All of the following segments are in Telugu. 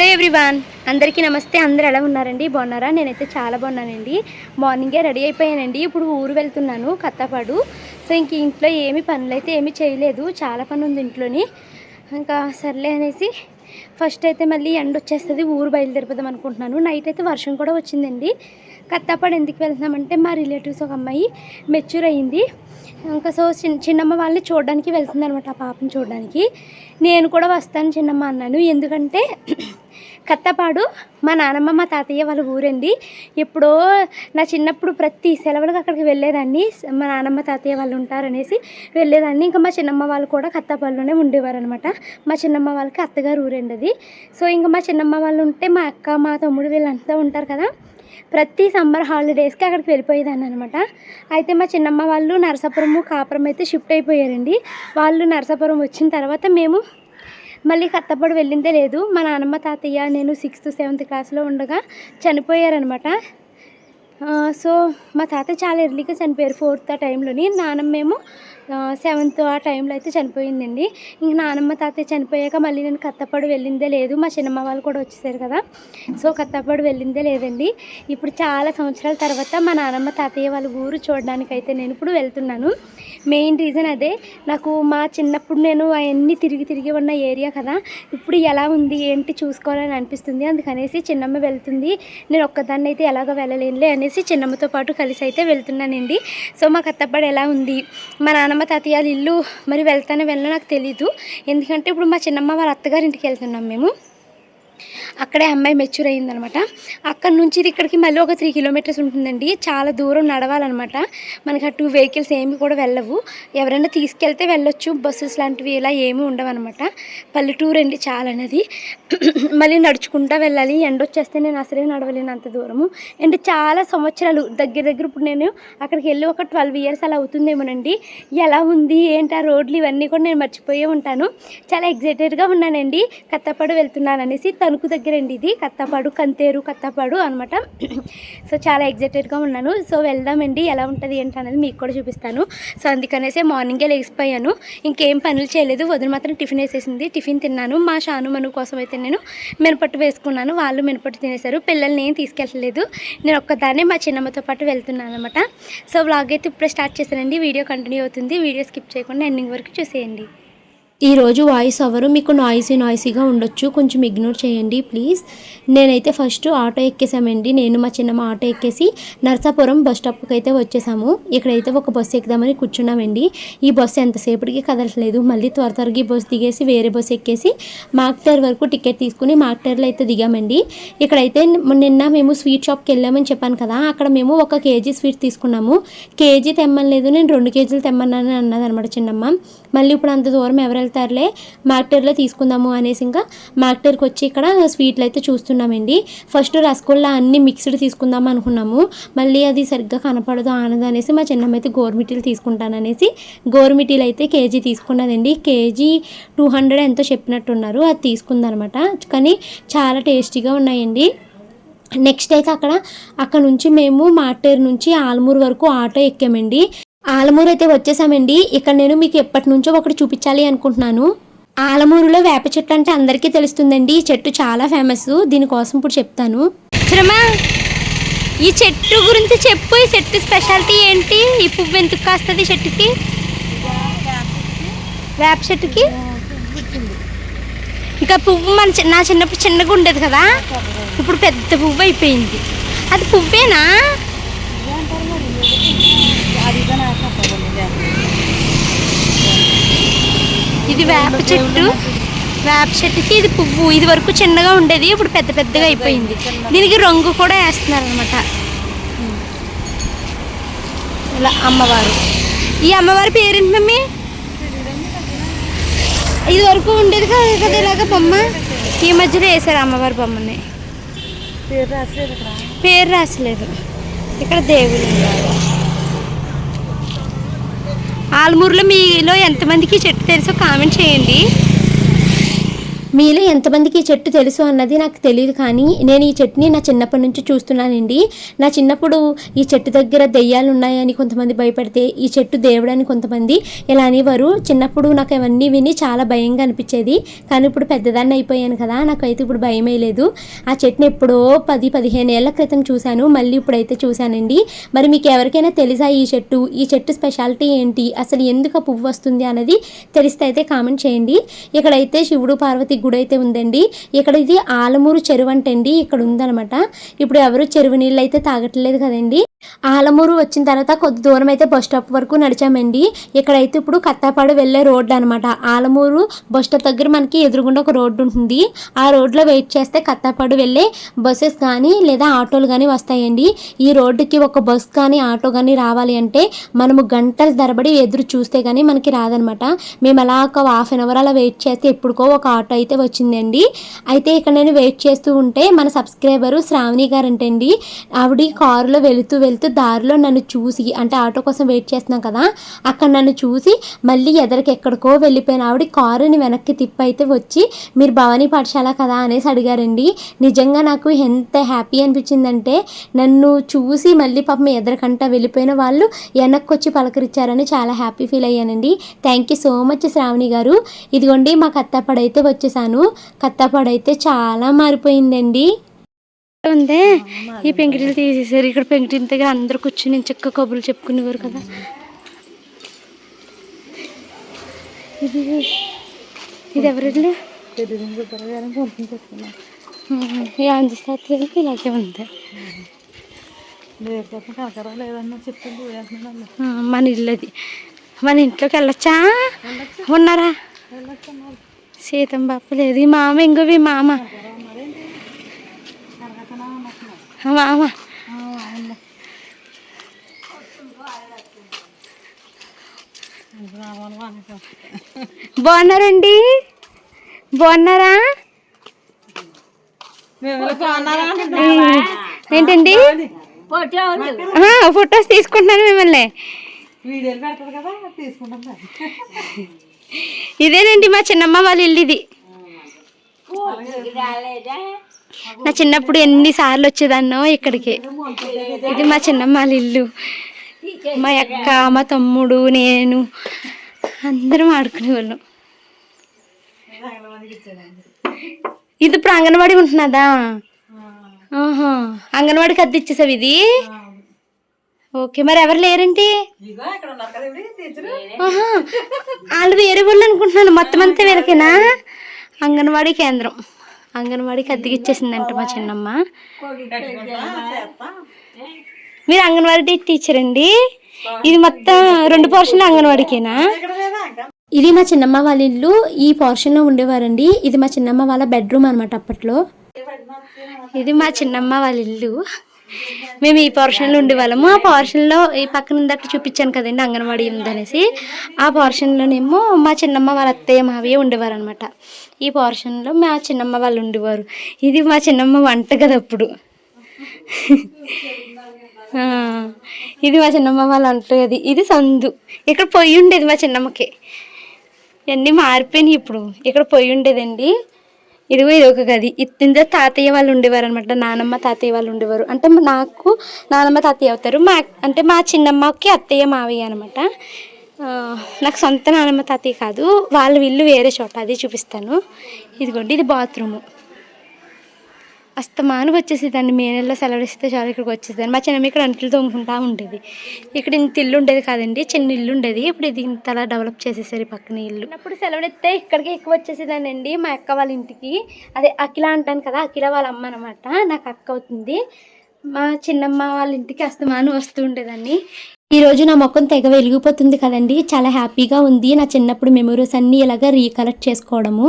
Hello everyone. అందరికీ నమస్తే. అందరు ఎలా ఉన్నారండి? బాగున్నారా? నేనైతే చాలా బాగున్నానండి. మార్నింగే రెడీ అయిపోయానండి. ఇప్పుడు ఊరు వెళ్తున్నాను కత్తపాడు. సో ఇంక ఇంట్లో ఏమి పనులు అయితే ఏమీ చేయలేదు. చాలా పని ఉంది ఇంట్లోని. ఇంకా సర్లే అనేసి ఫస్ట్ అయితే మళ్ళీ ఎండ వచ్చేస్తుంది. ఊరు బయలుదేరిపోదాం అనుకుంటున్నాను. నైట్ అయితే వర్షం కూడా వచ్చిందండి. కత్తాపాడు ఎందుకు వెళ్తున్నామంటే మా రిలేటివ్స్ ఒక అమ్మాయి మెచ్యూర్ అయ్యింది ఇంకా సో చిన్న చిన్నమ్మ వాళ్ళని చూడడానికి వెళ్తుంది అనమాట ఆ పాపని చూడడానికి. నేను కూడా వస్తాను చిన్నమ్మ అన్నాను. ఎందుకంటే కత్తపాడు మా నానమ్మ మా తాతయ్య వాళ్ళ ఊరండి. ఎప్పుడో నా చిన్నప్పుడు ప్రతి సెలవులకు అక్కడికి వెళ్ళేదాన్ని. మా నానమ్మ తాతయ్య వాళ్ళు ఉంటారనేసి వెళ్ళేదాన్ని. ఇంకా మా చిన్నమ్మ వాళ్ళు కూడా కత్తపాడులోనే ఉండేవారు అనమాట మా చిన్నమ్మ వాళ్ళకి అత్తగారు ఊరండి అది. సో ఇంకా మా చిన్నమ్మ వాళ్ళు ఉంటే మా అక్క మా తమ్ముడు వీళ్ళంతా ఉంటారు కదా. ప్రతి సమ్మర్ హాలిడేస్కి అక్కడికి వెళ్ళిపోయేదాన్ని అనమాట అయితే మా చిన్నమ్మ వాళ్ళు నరసాపురము కాపురం అయితే షిఫ్ట్ అయిపోయారండి. వాళ్ళు నరసాపురం వచ్చిన తర్వాత మేము మళ్ళీ కత్తపడి వెళ్ళిందే లేదు. మా నాన్నమ్మ తాతయ్య నేను సిక్స్త్ సెవెంత్ క్లాస్లో ఉండగా చనిపోయారనమాట సో మా తాత చాలా ఎర్లీగా చనిపోయారు ఫోర్త్ ఆ టైంలోని. నానమ్మేమో సెవెంత్ ఆ టైంలో అయితే చనిపోయిందండి. ఇంక నానమ్మ తాతయ్య చనిపోయాక మళ్ళీ నేను కత్తపాడు వెళ్ళిందే లేదు. మా చిన్నమ్మ వాళ్ళు కూడా వచ్చేసారు కదా. సో కత్తపాడు వెళ్ళిందే లేదండి. ఇప్పుడు చాలా సంవత్సరాల తర్వాత మా నానమ్మ తాతయ్య వాళ్ళ ఊరు చూడడానికి అయితే నేను ఇప్పుడు వెళ్తున్నాను. మెయిన్ రీజన్ అదే నాకు మా చిన్నప్పుడు నేను అవన్నీ తిరిగి తిరిగి ఉన్న ఏరియా కదా. ఇప్పుడు ఎలా ఉంది ఏంటి చూసుకోవాలని అనిపిస్తుంది. అందుకనేసి చిన్నమ్మ వెళ్తుంది. నేను ఒక్కదాన్ని అయితే ఎలాగో వెళ్ళలేనులే అనేసి చిన్నమ్మతో పాటు కలిసి అయితే వెళ్తున్నానండి. సో మా కత్తపాడు ఎలా ఉంది? మా నాన్నమ్మ తాతయ్యాల ఇల్లు మరి వెళ్తానో వెళ్ళనో నాకు తెలీదు. ఎందుకంటే ఇప్పుడు మా చిన్నమ్మ వాళ్ళ అత్తగారి ఇంటికి వెళ్తున్నాం మేము. అక్కడే అమ్మాయి మెచ్యూర్ అయ్యిందనమాట. అక్కడ నుంచి ఇది ఇక్కడికి మళ్ళీ ఒక త్రీ కిలోమీటర్స్ ఉంటుందండి. చాలా దూరం నడవాలన్నమాట మనకి అటు వెహికల్స్ ఏమి కూడా వెళ్ళవు. ఎవరైనా తీసుకెళ్తే వెళ్ళొచ్చు. బస్సెస్ లాంటివి ఇలా ఏమీ ఉండవన్నమాట పల్లెటూరు అండి చాలా అనేది. మళ్ళీ నడుచుకుంటా వెళ్ళాలి. ఎండ వచ్చేస్తే నేను అసలే నడవలేను అంత దూరము. అండ్ చాలా సంవత్సరాలు దగ్గర దగ్గర ఇప్పుడు నేను అక్కడికి వెళ్ళి ఒక ట్వెల్వ్ ఇయర్స్ అలా అవుతుందేమోనండి. ఎలా ఉంది? ఏంటి? ఆ రోడ్లు ఇవన్నీ కూడా నేను మర్చిపోయే ఉంటాను. చాలా ఎగ్జైటెడ్గా ఉన్నానండి. కత్తపడి వెళ్తున్నాను అనేసి తణుకు దగ్గర అండి ఇది. కత్తపాడు కంతేరు కత్తపాడు అనమాట. సో చాలా ఎగ్జైటెడ్గా ఉన్నాను. సో వెళ్దామండి. ఎలా ఉంటుంది ఏంటి అనేది మీకు కూడా చూపిస్తాను. సో అందుకనేసే మార్నింగే లేచిపోయాను. ఇంకేం పనులు చేయలేదు. వదిన మాత్రం టిఫిన్ వేసేసింది. టిఫిన్ తిన్నాను. మా షానుమను కోసం అయితే నేను మినపట్టు వేసుకున్నాను. వాళ్ళు మినపట్టు తినేశారు. పిల్లల్ని ఏం తీసుకెళ్ళలేదు నేను ఒక్కదాన్నే మా చిన్నమ్మతో పాటు వెళ్తున్నాను అనమాట. సో వ్లాగ్ అయితే ఇప్పుడే స్టార్ట్ చేశానండి. వీడియో కంటిన్యూ అవుతుంది. వీడియో స్కిప్ చేయకుండా ఎండింగ్ వరకు చూసేయండి. ఈరోజు వాయిస్ అవరు మీకు నాయిసీ నాయిసీగా ఉండొచ్చు. కొంచెం ఇగ్నోర్ చేయండి ప్లీజ్ నేనైతే ఫస్ట్ ఆటో ఎక్కేసామండి. నేను మా చిన్నమ్మ ఆటో ఎక్కేసి నర్సాపురం బస్ స్టాప్కి అయితే వచ్చేసాము. ఇక్కడైతే ఒక బస్సు ఎక్కుదామని కూర్చున్నామండి. ఈ బస్సు ఎంతసేపటికి కదలట్లేదు. మళ్ళీ త్వర త్వరగా బస్సు దిగేసి వేరే బస్సు ఎక్కేసి మాక్టైర్ వరకు టికెట్ తీసుకుని మాక్టైర్లో అయితే దిగామండి. ఇక్కడైతే నిన్న మేము స్వీట్ షాప్కి వెళ్ళామని చెప్పాను కదా అక్కడ మేము ఒక కేజీ స్వీట్ తీసుకున్నాము. కేజీ తెమ్మలేదు నేను రెండు కేజీలు తెమ్మన్నానని అన్నది అనమాట చిన్నమ్మ. మళ్ళీ ఇప్పుడు అంత దూరం ఎవరు వెళ్తారులే మార్కెట్లో తీసుకుందాము అనేసి ఇంకా మార్కెట్కి వచ్చి ఇక్కడ స్వీట్లు అయితే చూస్తున్నామండి. ఫస్ట్ రసగుల్లా అన్ని మిక్స్డ్ తీసుకుందాం అనుకున్నాము. మళ్ళీ అది సరిగ్గా కనపడదు ఆనదు అనేసి మా చిన్నమ్మ అయితే గోరుమిటీలు తీసుకుంటాననేసి గోరుమిటీలు అయితే కేజీ తీసుకున్నదండి. కేజీ టూ హండ్రెడ్ ఎంతో చెప్పినట్టున్నారు అది తీసుకుందనమాట. కానీ చాలా టేస్టీగా ఉన్నాయండి. నెక్స్ట్ అయితే అక్కడ అక్కడ నుంచి మేము మాటేరు నుంచి ఆల్మూర్ వరకు ఆటో ఎక్కామండి. ఆలమూరు అయితే వచ్చేసామండి. ఇక్కడ నేను మీకు ఎప్పటి నుంచో ఒకటి చూపించాలి అనుకుంటున్నాను. ఆలమూరులో వేప చెట్టు అంటే అందరికీ తెలుస్తుందండి. ఈ చెట్టు చాలా ఫేమస్ దీనికోసం ఇప్పుడు చెప్తాను. ఈ చెట్టు గురించి చెప్పు. ఈ చెట్టు స్పెషాలిటీ ఏంటి? ఈ పువ్వు ఎందుకు కాస్తుంది చెట్టుకి? వేప చెట్టుకి? ఇంకా పువ్వు మన నా చిన్నప్పుడు చిన్నగా ఉండేది కదా? ఇప్పుడు పెద్ద పువ్వు అయిపోయింది. అది పువ్వేనా? ఇది వేప చెట్టు. వేప చెట్టుకి ఇది పువ్వు. ఇది వరకు చిన్నగా ఉండేది ఇప్పుడు పెద్ద పెద్దగా అయిపోయింది. దీనికి రంగు కూడా వేస్తున్నారు అనమాట ఇలా అమ్మవారు. ఈ అమ్మవారి పేరేంటి మమ్మీ? ఇది వరకు ఉండేది కదా కదా ఇలాగ బొమ్మ? ఈ మధ్యలో వేసారు అమ్మవారి బొమ్మని. పేరు రాసలేదు. ఇక్కడ దేవుళ్ళు ఉన్నారు. ఆల్మూరులో మీలో ఎంతమందికి చెట్టు తెలుసో కామెంట్ చేయండి. మీలో ఎంతమందికి ఈ చెట్టు తెలుసు అన్నది నాకు తెలియదు కానీ నేను ఈ చెట్టుని నా చిన్నప్పటి నుంచి చూస్తున్నానండి. నా చిన్నప్పుడు ఈ చెట్టు దగ్గర దెయ్యాలు ఉన్నాయని కొంతమంది భయపడితే ఈ చెట్టు దేవుడని కొంతమంది ఇలా అనేవారు. చిన్నప్పుడు నాకు అవన్నీ విని చాలా భయంగా అనిపించేది. కానీ ఇప్పుడు పెద్దదాన్ని అయిపోయాను కదా నాకైతే ఇప్పుడు భయమే లేదు. ఆ చెట్టుని ఎప్పుడో పది పదిహేను ఏళ్ళ క్రితం చూశాను. మళ్ళీ ఇప్పుడైతే చూశానండి. మరి మీకు ఎవరికైనా తెలుసా ఈ చెట్టు? ఈ చెట్టు స్పెషాలిటీ ఏంటి? అసలు ఎందుకు పువ్వు వస్తుంది అనేది తెలిస్తే అయితే కామెంట్ చేయండి. ఇక్కడైతే శివుడు పార్వతి గుడి అయితే ఉందండి. ఇక్కడ ఇది ఆలమూరు చెరువు అంటండి. ఇక్కడ ఉందన్నమాట. ఇప్పుడు ఎవరు చెరువు నీళ్ళు అయితే తాగట్లేదు కదండి. ఆలమూరు వచ్చిన తర్వాత కొద్ది దూరం అయితే బస్ స్టాప్ వరకు నడిచామండి. ఇక్కడైతే ఇప్పుడు కత్తాపాడు వెళ్ళే రోడ్డు అనమాట ఆలమూరు బస్ స్టాప్ దగ్గర మనకి ఎదురుగుండా ఒక రోడ్డు ఉంటుంది. ఆ రోడ్లో వెయిట్ చేస్తే కత్తాపాడు వెళ్ళే బస్సెస్ కానీ లేదా ఆటోలు కానీ వస్తాయండి. ఈ రోడ్డుకి ఒక బస్ కానీ ఆటో కానీ రావాలి అంటే మనము గంటల ధరబడి ఎదురు చూస్తే కానీ మనకి రాదనమాట మేము అలా ఒక హాఫ్ అన్ అవర్ అలా వెయిట్ చేస్తే ఎప్పుడుకో ఒక ఆటో అయితే వచ్చిందండి. అయితే ఇక్కడ నేను వెయిట్ చేస్తూ ఉంటే మన సబ్స్క్రైబరు శ్రావణి గారు అంటే అండి ఆవిడ కారులో వెళుతూ వెళ్తూ దారిలో నన్ను చూసి అంటే ఆటో కోసం వెయిట్ చేస్తున్నాం కదా అక్కడ నన్ను చూసి మళ్ళీ ఎదరికి ఎక్కడికో వెళ్ళిపోయిన ఆవిడ కారుని వెనక్కి తిప్పైతే వచ్చి మీరు భవానీ పాఠశాల కదా? అనేసి అడిగారండి. నిజంగా నాకు ఎంత హ్యాపీ అనిపించిందంటే నన్ను చూసి మళ్ళీ పాపం ఎదరికంట వెళ్ళిపోయిన వాళ్ళు వెనక్కి వచ్చి పలకరించారని చాలా హ్యాపీ ఫీల్ అయ్యానండి. Thank you so much Shravani గారు. ఇదిగోండి మా కత్తాపడైతే వచ్చేసాను. కత్తాపడైతే చాలా మారిపోయిందండి. ఉందే. ఈ పెంకిటీలు తీసేసారు ఇక్కడ పెంకిటీల దగ్గర అందరు కూర్చుని చక్క కబుర్లు చెప్పుకునేవారు కదా. ఇది ఇది ఎవరిల్లు ఈ ఇలాగే ఉంది. మన ఇల్లు అది మన ఇంట్లోకి వెళ్ళొచ్చా? ఉన్నారా? సీతం బాపు లేదు. ఈ మామ ఇంకోవి మామ. ఆ, మామ బాగున్నారండి? బాగున్నారా? ఏంటండి? ఫొటోస్ తీసుకుంటున్నాను మిమ్మల్ని. ఇదేనండి మా చిన్నమ్మ వాళ్ళ ఇల్లు ఇది. నా చిన్నప్పుడు ఎన్నిసార్లు వచ్చేదాన్నో ఇక్కడికి. ఇది మా చిన్నమ్మ వాళ్ళ ఇల్లు మా అక్క మా తమ్ముడు నేను అందరం ఆడుకునేవాళ్ళం. ఇది ఇప్పుడు అంగన్వాడి ఉంటున్నదా? ఆహా అంగన్వాడికి అద్దె ఇచ్చేసావు ఇది? ఓకే మరి ఎవరు లేరేంటి ఆహా, వాళ్ళు వేరే వాళ్ళు అనుకుంటున్నాను మొత్తం అంతా వీళ్ళకేనా? అంగన్వాడీ కేంద్రం. అంగన్వాడీకి అద్దెకి ఇచ్చేసిందంట మా చిన్నమ్మ. మీరు అంగన్వాడీ టీచర్ అండి. ఇది మొత్తం రెండు పోర్షన్లు అంగన్వాడీకేనా? ఇది మా చిన్నమ్మ వాళ్ళ ఇల్లు. ఈ పోర్షన్లో ఉండేవారండి. ఇది మా చిన్నమ్మ వాళ్ళ బెడ్రూమ్ అనమాట అప్పట్లో. ఇది మా చిన్నమ్మ వాళ్ళ ఇల్లు. మేము ఈ పోర్షన్లో ఉండేవాళ్ళము. ఆ పోర్షన్లో ఈ పక్కన ఇందాక చూపించాను కదండి అంగన్వాడీ ఉందనేసి. ఆ పోర్షన్లోనేమో మా చిన్నమ్మ వాళ్ళ అత్తయ్య మావయ్య ఉండేవారు అనమాట ఈ పోర్షన్లో మా చిన్నమ్మ వాళ్ళు ఉండేవారు. ఇది మా చిన్నమ్మ వంట కదా అప్పుడు. ఇది మా చిన్నమ్మ వాళ్ళు అంటది ఇది సందు. ఇక్కడ పొయ్యి ఉండేది మా చిన్నమ్మకి. ఇవన్నీ మారిపోయినాయి ఇప్పుడు. ఇక్కడ పొయ్యి ఉండేదండి. ఇదిగో ఇది ఒక గది. ఇంత తాతయ్య వాళ్ళు ఉండేవారు అనమాట నానమ్మ తాతయ్య వాళ్ళు ఉండేవారు. అంటే నాకు నానమ్మ తాతయ్య అవుతారు. మా అంటే మా చిన్నమ్మకి అత్తయ్య మావయ్య అనమాట నాకు సొంత నానమ్మ తాతయ్య కాదు వాళ్ళ ఇల్లు వేరే చోట అది చూపిస్తాను. ఇదిగోండి ఇది బాత్రూము. అస్తమానికి వచ్చేసేదాన్ని మే నెలలో సెలవు ఇస్తే చాలా ఇక్కడికి వచ్చేసేదాన్ని. మా చిన్నమ్మ ఇక్కడ అంట్లు తోముకుంటా ఉండేది. ఇక్కడ ఇంత ఇల్లు ఉండేది కాదండి చిన్న ఇల్లు ఉండేది. ఇప్పుడు ఇది ఇంతలా డెవలప్ చేసేసారు పక్కన ఇల్లు. అప్పుడు సెలవులిస్తే ఇక్కడికి ఎక్కువ వచ్చేసేదాన్ని అండి మా అక్క వాళ్ళ ఇంటికి అదే అఖిల అంటాను కదా అఖిల వాళ్ళ అమ్మ అనమాట నాకు అక్క అవుతుంది. మా చిన్నమ్మ వాళ్ళ ఇంటికి అస్తమాను వస్తూ ఉండేదాన్ని. ఈ రోజు నా ముఖం తెగ వెలిగిపోతుంది కదండి. చాలా హ్యాపీగా ఉంది. నా చిన్నప్పుడు మెమరీస్ అన్నీ ఇలాగ రీకలెక్ట్ చేసుకోవడము.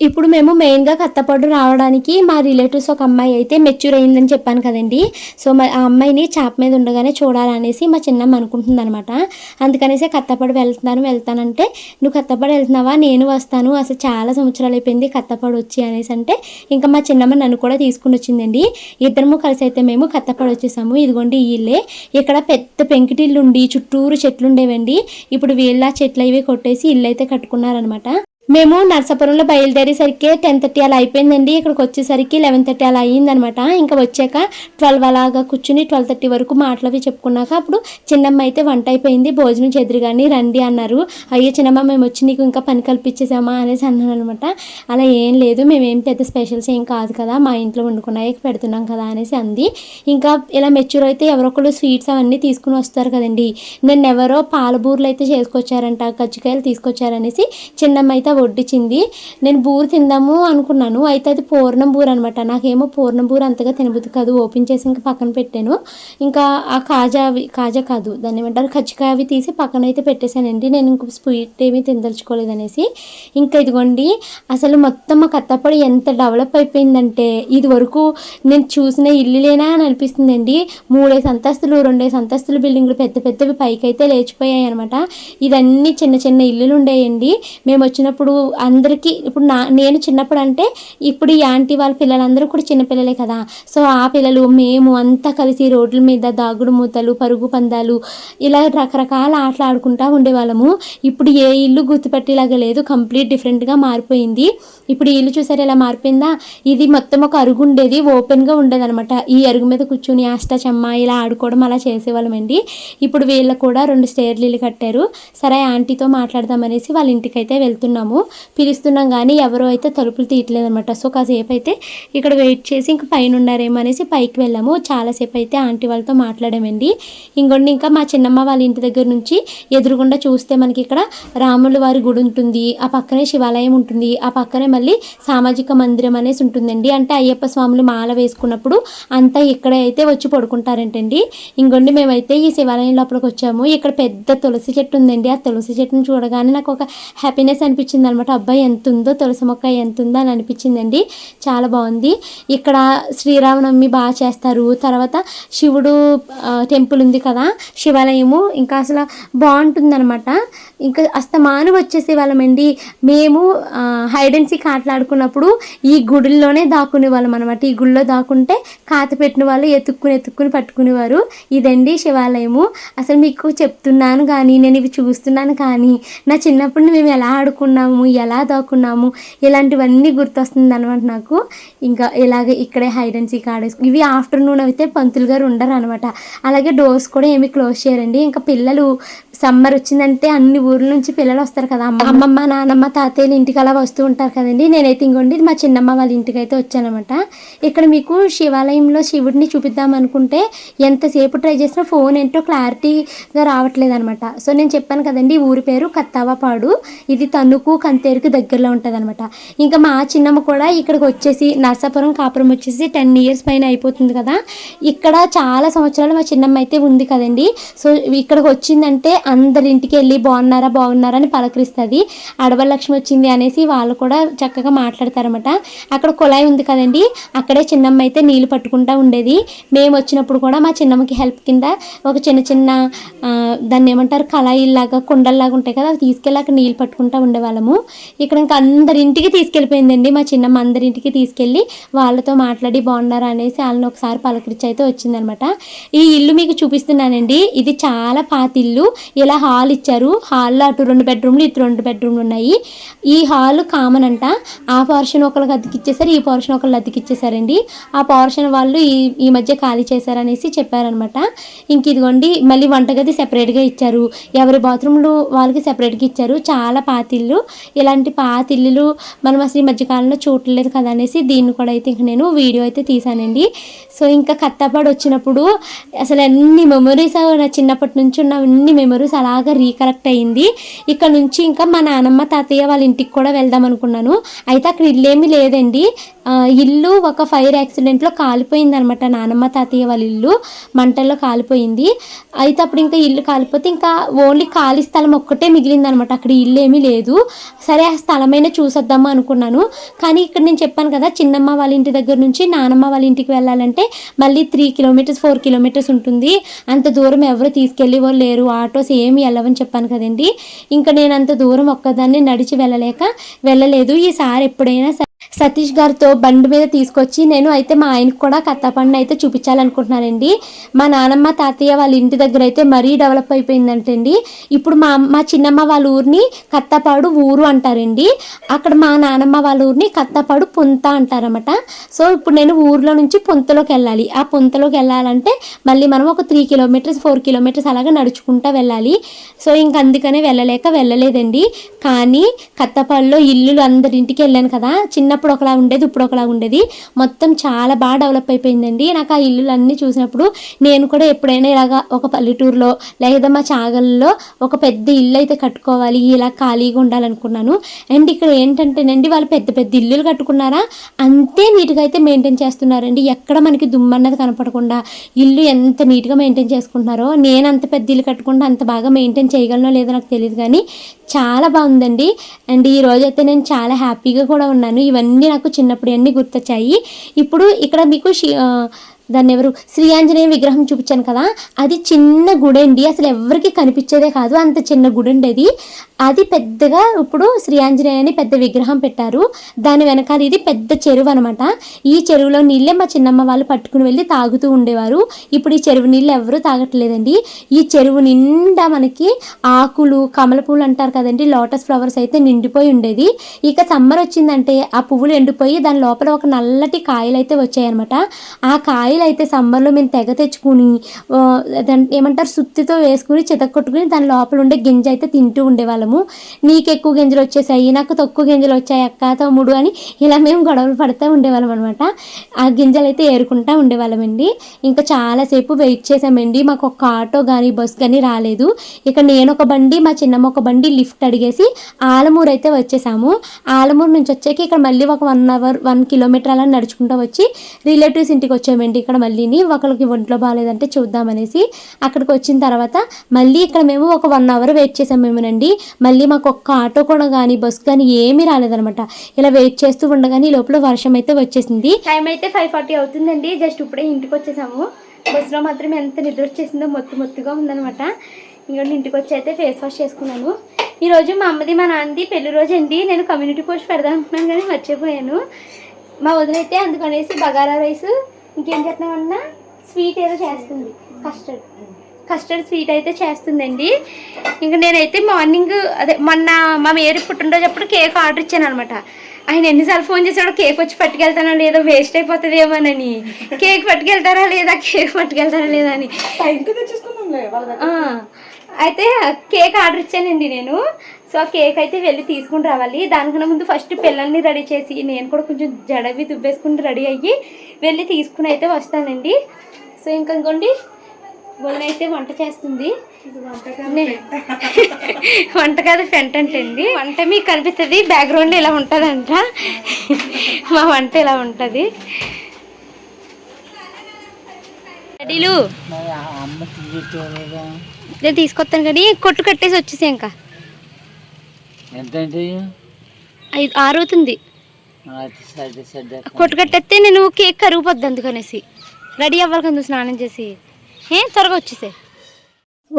ఇప్పుడు మేము మెయిన్గా కత్తపాడు రావడానికి మా రిలేటివ్స్ ఒక అమ్మాయి అయితే మెచ్యూర్ అయిందని చెప్పాను కదండి. సో మా ఆ అమ్మాయిని చాప మీద ఉండగానే చూడాలనేసి మా చిన్నమ్మ అనుకుంటుంది అనమాట అందుకనేసి కత్తపాడు వెళ్తున్నాను వెళ్తానంటే నువ్వు కత్తపాడు వెళ్తున్నావా? నేను వస్తాను. అసలు చాలా సంవత్సరాలు అయిపోయింది కత్తపాడు వచ్చి అనేసి అంటే ఇంకా మా చిన్నమ్మ నన్ను కూడా తీసుకుని వచ్చిందండి. ఇద్దరము కలిసి అయితే మేము కత్తపాడు వచ్చేసాము. ఇదిగోండి ఈ ఇల్లే. ఇక్కడ పెద్ద పెంకిటిల్లు ఉండి చుట్టూరు చెట్లు ఉండేవండి ఇప్పుడు వీళ్ళ చెట్లు అవి కొట్టేసి ఇల్లు అయితే కట్టుకున్నారనమాట మేము నర్సాపురంలో బయలుదేరేసరికి టెన్ థర్టీ అలా అయిపోయిందండి. ఇక్కడికి వచ్చేసరికి లెవెన్ థర్టీ అలా అయ్యిందనమాట ఇంకా వచ్చాక ట్వెల్వ్ అలాగా కూర్చుని ట్వెల్వ్ థర్టీ వరకు మాటలవి చెప్పుకున్నాక అప్పుడు చిన్నమ్మ అయితే వంట అయిపోయింది. భోజనం చెదురు కానీ రండి అన్నారు. అయ్యో చిన్నమ్మ మేము వచ్చి నీకు ఇంకా పని కల్పించేసామా అనేసి అన్నాను అనమాట అలా ఏం లేదు మేమేం పెద్ద స్పెషల్స్ ఏం కాదు కదా మా ఇంట్లో వండుకున్నాయి పెడుతున్నాం కదా అనేసి అంది. ఇంకా ఇలా మెచ్యూర్ అయితే ఎవరొకరు స్వీట్స్ అవన్నీ తీసుకుని వస్తారు కదండి. నేను ఎవరో పాలబూర్లు అయితే చేసుకొచ్చారంట కజ్జికాయలు తీసుకొచ్చారనేసి చిన్నమ్మ అయితే వడ్డించింది నేను బూరు తిందాము అనుకున్నాను. అయితే అది పూర్ణం బూర అనమాట నాకేమో పూర్ణం బూర అంతగా తినబుద్ది కాదు. ఓపెన్ చేసి ఇంకా పక్కన పెట్టాను. ఇంకా ఆ కాజా అవి కాజా కాదు దాన్ని ఏమంటారు? కచ్చికాయ అవి తీసి పక్కన అయితే పెట్టేశానండి. నేను ఇంక స్వీట్ ఏమీ తినదలుచుకోలేదు అనేసి. ఇంకా ఇదిగోండి అసలు మొత్తం మా కత్తపడి ఎంత డెవలప్ అయిపోయిందంటే ఇది వరకు నేను చూసిన ఇల్లులేనా అని అనిపిస్తుందండి. మూడేసి అంతస్తులు రెండేసి అంతస్తులు బిల్డింగ్లు పెద్ద పెద్దవి పైకి అయితే లేచిపోయాయి అనమాట ఇదన్నీ చిన్న చిన్న ఇల్లులు ఉండేయండి మేము వచ్చినప్పుడు అందరికీ ఇప్పుడు నా నేను చిన్నప్పుడు అంటే ఇప్పుడు ఈ ఆంటీ వాళ్ళ పిల్లలందరూ కూడా చిన్నపిల్లలే కదా. సో ఆ పిల్లలు మేము అంతా కలిసి రోడ్ల మీద దాగుడు మూతలు పరుగు పందాలు ఇలా రకరకాల ఆటలు ఆడుకుంటా ఉండేవాళ్ళము. ఇప్పుడు ఏ ఇల్లు గుర్తుపట్టేలాగా లేదు కంప్లీట్ డిఫరెంట్గా మారిపోయింది. ఇప్పుడు ఈ ఇల్లు చూసారు ఎలా మారిపోయిందా? ఇది మొత్తం ఒక అరుగు ఉండేది ఓపెన్గా ఉండేది అనమాట ఈ అరుగు మీద కూర్చుని అష్టాచమ్మ ఇలా ఆడుకోవడం అలా చేసేవాళ్ళమండి. ఇప్పుడు వీళ్ళు కూడా రెండు స్టేర్లు ఇల్లు కట్టారు. సరే ఆంటీతో మాట్లాడదామనేసి వాళ్ళ ఇంటికైతే వెళ్తున్నాము. పిలుస్తున్నాము పిలుస్తున్నాం కానీ ఎవరో అయితే తలుపులు తీయట్లేదు అనమాట సో కాసేపు అయితే ఇక్కడ వెయిట్ చేసి ఇంక పైన ఉన్నారేమో అనేసి పైకి వెళ్ళాము. చాలాసేపు అయితే ఆంటీ వాళ్ళతో మాట్లాడామండి. ఇంకొండి ఇంకా మా చిన్నమ్మ వాళ్ళ ఇంటి దగ్గర నుంచి ఎదురుగుండా చూస్తే మనకి ఇక్కడ రాముల వారి గుడి ఉంటుంది. ఆ పక్కనే శివాలయం ఉంటుంది. ఆ పక్కనే మళ్ళీ సామాజిక మందిరం అనేసి ఉంటుందండి. అంటే అయ్యప్ప స్వాములు మాల వేసుకున్నప్పుడు అంతా ఇక్కడే అయితే వచ్చి పడుకుంటారంటండి. ఇంకొండి మేమైతే ఈ శివాలయం లోపలికి వచ్చాము. ఇక్కడ పెద్ద తులసి చెట్టు ఉందండి. ఆ తులసి చెట్టును చూడగానే నాకు ఒక హ్యాపీనెస్ అనిపించింది. అనమాట అబ్బాయి ఎంత ఉందో తులసి మొక్క ఎంత ఉందో అని అనిపించిందండి. చాలా బాగుంది. ఇక్కడ శ్రీరామనవమి బాగా చేస్తారు. తర్వాత శివుడు టెంపుల్ ఉంది కదా శివాలయము. ఇంకా అసలు బాగుంటుందన్నమాట ఇంకా అస్తమాను వచ్చేసే వాళ్ళమండి. మేము హైడ్ అండ్ సీక్ ఆటలాడుకున్నప్పుడు ఈ గుడిలోనే దాక్కునే వాళ్ళం అనమాట ఈ గుడిలో దాక్కుంటే కాత పెట్టిన వాళ్ళు ఎత్తుక్కుని ఎత్తుక్కుని పట్టుకునేవారు. ఇదండి శివాలయము. అసలు మీకు చెప్తున్నాను కానీ నేను ఇవి చూస్తున్నాను కానీ నా చిన్నప్పుడు మేము ఎలా ఆడుకున్నాము ఎలా దాక్కున్నాము ఇలాంటివన్నీ గుర్తొస్తుంది అనమాట నాకు. ఇంకా ఇలాగే ఇక్కడే హైడ్ అండ్ సీక్ ఆడేసుకు ఇవి ఆఫ్టర్నూన్ అయితే పంతులు గారు ఉండరు అనమాట అలాగే డోర్స్ కూడా ఏమి క్లోజ్ చేయరండి. ఇంకా పిల్లలు సమ్మర్ వచ్చిందంటే అన్ని ఊర్ల నుంచి పిల్లలు వస్తారు కదా. అమ్మ అమ్మమ్మ నానమ్మ తాతయ్యలు ఇంటికి అలా వస్తూ ఉంటారు కదండి. నేనైతే ఇంకోండి మా చిన్నమ్మ వాళ్ళ ఇంటికి అయితే వచ్చానమాట ఇక్కడ మీకు శివాలయంలో శివుడిని చూపిద్దాం అనుకుంటే ఎంతసేపు ట్రై చేసినా ఫోన్ ఏంటో క్లారిటీగా రావట్లేదు అనమాట సో నేను చెప్పాను కదండి ఊరి పేరు కత్తావపాడు. ఇది తణుకు కంతేరుకు దగ్గరలో ఉంటుంది అనమాట ఇంకా మా చిన్నమ్మ కూడా ఇక్కడికి వచ్చేసి నర్సాపురం కాపురం వచ్చేసి టెన్ ఇయర్స్ పైన అయిపోతుంది కదా. ఇక్కడ చాలా సంవత్సరాలు మా చిన్నమ్మ అయితే ఉంది కదండి. సో ఇక్కడికి వచ్చిందంటే అందరి ఇంటికి వెళ్ళి బాగున్నారా బాగున్నారా అని పలకరిస్తుంది. అడవలక్ష్మి వచ్చింది అనేసి వాళ్ళు కూడా చక్కగా మాట్లాడతారనమాట అక్కడ కుళాయి ఉంది కదండి అక్కడే చిన్నమ్మ అయితే నీళ్ళు పట్టుకుంటా ఉండేది. మేము వచ్చినప్పుడు కూడా మా చిన్నమ్మకి హెల్ప్ కింద ఒక చిన్న చిన్న దాన్ని ఏమంటారు కళాయిల్లాగా కుండల్లాగా ఉంటాయి కదా అవి తీసుకెళ్ళి అక్కడ నీళ్ళు పట్టుకుంటా ఉండేవాళ్ళము. ఇక్కడ ఇంకా అందరి ఇంటికి తీసుకెళ్ళిపోయిందండి. మా చిన్నమ్మ అందరి ఇంటికి తీసుకెళ్ళి వాళ్ళతో మాట్లాడి బాగున్నారా అనేసి వాళ్ళని ఒకసారి పలకరించి అయితే వచ్చిందనమాట ఈ ఇల్లు మీకు చూపిస్తున్నానండి. ఇది చాలా పాత ఇల్లు. ఇలా హాల్ ఇచ్చారు. హాల్లో అటు రెండు బెడ్రూమ్లు ఇటు రెండు బెడ్రూమ్లు ఉన్నాయి. ఈ హాల్ కామన్ అంట. ఆ పోర్షన్ ఒకళ్ళకి అతికిచ్చేసారు ఈ పోర్షన్ ఒకళ్ళు అతికిచ్చేసారండి. ఆ పోర్షన్ వాళ్ళు ఈ ఈ మధ్య ఖాళీ చేశారనేసి చెప్పారనమాట. ఇంక ఇదిగోండి మళ్ళీ వంటగది సెపరేట్గా ఇచ్చారు. ఎవరి బాత్రూమ్లు వాళ్ళకి సెపరేట్గా ఇచ్చారు. చాలా పాతిళ్ళు. ఇలాంటి పాతిళ్ళు మనం అసలు ఈ మధ్యకాలంలో చూడలేదు కదా అనేసి దీన్ని కూడా అయితే ఇంక నేను వీడియో అయితే తీశానండి సో ఇంకా కత్తపాడు వచ్చినప్పుడు అసలు అన్ని మెమొరీస్ నా చిన్నప్పటి నుంచి ఉన్న అన్ని మెమరీస్ అలాగా రీకలెక్ట్ అయ్యింది. ఇక్కడ నుంచి ఇంకా మా నానమ్మ తాతయ్య వాళ్ళ ఇంటికి కూడా వెళ్దాం అనుకున్నాను. అయితే అక్కడ ఇల్లు ఏమీ లేదండి. ఇల్లు ఒక ఫైర్ యాక్సిడెంట్లో కాలిపోయింది అనమాట నానమ్మ తాతయ్య వాళ్ళ ఇల్లు. మంటల్లో కాలిపోయింది. అయితే అప్పుడు ఇంకా ఇల్లు కాలిపోతే ఇంకా ఓన్లీ ఖాళీ స్థలం ఒక్కటే మిగిలింది అనమాట అక్కడ ఇల్లు ఏమీ లేదు. సరే ఆ స్థలమైనా చూసొద్దాము అనుకున్నాను. కానీ ఇక్కడ నేను చెప్పాను కదా చిన్నమ్మ వాళ్ళ ఇంటి దగ్గర నుంచి నానమ్మ వాళ్ళ ఇంటికి వెళ్ళాలంటే మళ్ళీ త్రీ కిలోమీటర్స్ ఫోర్ కిలోమీటర్స్ ఉంటుంది. అంత దూరం ఎవరు తీసుకెళ్ళేవారు వాళ్ళు లేరు. ఆటోస్ ఏమి వెళ్ళవని చెప్పాను కదండి. ఇంకా నేను అంత దూరం ఒక్కదాన్ని నడిచి వెళ్ళలేక వెళ్ళలేదు. ఈసారి ఎప్పుడైనా సతీష్ గారితో బండి మీద తీసుకొచ్చి నేను అయితే మా ఆయనకు కూడా కత్తాపండుని అయితే చూపించాలనుకుంటున్నానండి. మా నానమ్మ తాతయ్య వాళ్ళ ఇంటి దగ్గర అయితే మరీ డెవలప్ అయిపోయిందంటండి. ఇప్పుడు మా మా చిన్నమ్మ వాళ్ళ ఊరిని కత్తపాడు ఊరు అంటారండి. అక్కడ మా నానమ్మ వాళ్ళ ఊరిని కత్తపాడు పుంత అంటారన్నమాట. సో ఇప్పుడు నేను ఊర్లో నుంచి పుంతలోకి వెళ్ళాలి. ఆ పుంతలోకి వెళ్ళాలంటే మళ్ళీ మనం ఒక త్రీ కిలోమీటర్స్ ఫోర్ కిలోమీటర్స్ అలాగా నడుచుకుంటూ వెళ్ళాలి. సో ఇంక అందుకనే వెళ్ళలేక వెళ్ళలేదండి. కానీ కత్తపాడులో ఇల్లులు అందరింటికి వెళ్ళాను కదా. చిన్న చిన్నప్పుడు ఒకలా ఉండేది ఇప్పుడు ఒకలా ఉండేది. మొత్తం చాలా బాగా డెవలప్ అయిపోయిందండి. నాకు ఆ ఇల్లులు అన్నీ చూసినప్పుడు నేను కూడా ఎప్పుడైనా ఇలాగా ఒక పల్లెటూరులో లేదా మా చాగల్లో ఒక పెద్ద ఇల్లు అయితే కట్టుకోవాలి ఇలా ఖాళీగా ఉండాలనుకున్నాను. అండ్ ఇక్కడ ఏంటంటేనండి వాళ్ళు పెద్ద పెద్ద ఇల్లులు కట్టుకున్నారా? అంతే నీట్గా అయితే మెయింటైన్ చేస్తున్నారండి. ఎక్కడ మనకి దుమ్ము అన్నది కనపడకుండా ఇల్లు ఎంత నీట్గా మెయింటైన్ చేసుకుంటున్నారో నేను అంత పెద్ద ఇల్లు కట్టుకుంటే అంత బాగా మెయింటైన్ చేయగలనో లేదో నాకు తెలియదు కానీ చాలా బాగుందండి. అండ్ ఈ రోజైతే అయితే నేను చాలా హ్యాపీగా కూడా ఉన్నాను. ఇవన్నీ నాకు చిన్నప్పుడు అన్నీ గుర్తొచ్చాయి. ఇప్పుడు ఇక్కడ మీకు షి- దాన్ని ఎవరు? శ్రీ ఆంజనేయ విగ్రహం చూపించాను కదా? అది చిన్న గుడి అండి అసలు ఎవరికి కనిపించేదే కాదు. అంత చిన్న గుడి ఉండేది అది పెద్దగా ఇప్పుడు శ్రీ ఆంజనేయ అని పెద్ద విగ్రహం పెట్టారు. దాని వెనకాల ఇది పెద్ద చెరువు అనమాట ఈ చెరువులో నీళ్ళే మా చిన్నమ్మ వాళ్ళు పట్టుకుని వెళ్ళి తాగుతూ ఉండేవారు. ఇప్పుడు ఈ చెరువు నీళ్ళు ఎవరు తాగట్లేదండి. ఈ చెరువు నిండా మనకి ఆకులు కమల పూలు అంటారు కదండి. లోటస్ ఫ్లవర్స్ అయితే నిండిపోయి ఉండేది. ఇక సమ్మర్ వచ్చిందంటే ఆ పువ్వులు ఎండిపోయి దాని లోపల ఒక నల్లటి కాయలు అయితే వచ్చాయన్నమాట. ఆ కాయలు అయితే సమ్మర్లో మేము తెగ తెచ్చుకుని దాన్ని ఏమంటారు సుత్తితో వేసుకుని చితక్కొట్టుకుని దాని లోపల ఉండే గింజ అయితే తింటూ ఉండేవాళ్ళము. నీకు ఎక్కువ గింజలు వచ్చేసాయి నాకు తక్కువ గింజలు వచ్చాయి అక్క తమ్ముడు అని ఇలా మేము గొడవలు పడుతూ ఉండేవాళ్ళం అనమాట ఆ గింజలు అయితే ఏరుకుంటా ఉండేవాళ్ళమండి. ఇంకా చాలాసేపు వెయిట్ చేసామండి. మాకు ఒక ఆటో కానీ బస్ కానీ రాలేదు. ఇక నేను ఒక బండి మా చిన్నమ్మ ఒక బండి లిఫ్ట్ అడిగేసి ఆలమూరు అయితే వచ్చేసాము. ఆలమూరు నుంచి వచ్చాక ఇక్కడ మళ్ళీ ఒక వన్ అవర్ వన్ కిలోమీటర్ అలా నడుచుకుంటూ వచ్చి రిలేటివ్స్ ఇంటికి వచ్చామండి. ఇక్కడ మళ్ళీని ఒకరికి ఒంట్లో బాగాలేదంటే చూద్దామనేసి అక్కడికి వచ్చిన తర్వాత మళ్ళీ ఇక్కడ మేము ఒక వన్ అవర్ వెయిట్ చేసాం మేమునండి. మళ్ళీ మాకు ఒక్క ఆటో కూడా కానీ బస్సు కానీ ఏమీ రాలేదనమాట ఇలా వెయిట్ చేస్తూ ఉండగానే ఈ లోపల వర్షం అయితే వచ్చేసింది. టైం అయితే ఫైవ్ ఫార్టీ అవుతుందండి. జస్ట్ ఇప్పుడే ఇంటికి వచ్చేసాము. బస్సులో మాత్రం ఎంత నిద్ర వచ్చేసిందో మొత్తం మొత్తుగా ఉందనమాట ఇంకోటి ఇంటికి వచ్చి అయితే ఫేస్ వాష్ చేసుకున్నాను. ఈరోజు మా అమ్మది మా నాన్నది పెళ్ళి రోజు అండి. నేను కమ్యూనిటీ పోస్ట్ పెడదాం అనుకున్నాను కానీ మర్చిపోయాను. మా వదిన అయితే అందుకనేసి బగారా రైస్ ఇంకేం చేస్తున్నామన్నా స్వీట్ ఏదో చేస్తుంది. కస్టర్డ్ కస్టర్డ్ స్వీట్ అయితే చేస్తుందండి. ఇంకా నేనైతే మార్నింగ్ అదే మొన్న మా మేరీ పుట్టినరోజు అప్పుడు కేక్ ఆర్డర్ ఇచ్చాను అనమాట ఆయన ఎన్నిసార్లు ఫోన్ చేసాడో కేక్ వచ్చి పట్టుకెళ్తానో లేదో వేస్ట్ అయిపోతుందేమోనని. కేక్ పట్టుకెళ్తారా లేదా? కేక్ పట్టుకెళ్తారా లేదా అని. అయితే కేక్ ఆర్డర్ ఇచ్చానండి నేను. సో ఆ కేక్ అయితే వెళ్ళి తీసుకుని రావాలి. దానికన్నా ముందు ఫస్ట్ పిల్లల్ని రెడీ చేసి నేను కూడా కొంచెం జడవి దుబ్బేసుకుని రెడీ అయ్యి వెళ్ళి తీసుకుని అయితే వస్తానండి. సో ఇంకా ఇంకోండి వదిన అయితే వంట చేస్తుంది. వంట కాదు పెంట. అంటండి. వంట మీకు కనిపిస్తుంది బ్యాక్గ్రౌండ్ ఇలా ఉంటుందంట. మా వంట ఇలా ఉంటుంది. నేను తీసుకొస్తాను కానీ కొట్టు కట్టేసి వచ్చేసా ఇంకా. ఎంతండి? ఐదు ఆరు అవుతుంది సరే సరే కొట్టు కట్టేస్తే నేను కేక్ కరిగిపోద్ది అందుకనేసి. రెడీ అవ్వాలి కదా స్నానం చేసి. ఏ త్వరగా వచ్చేసే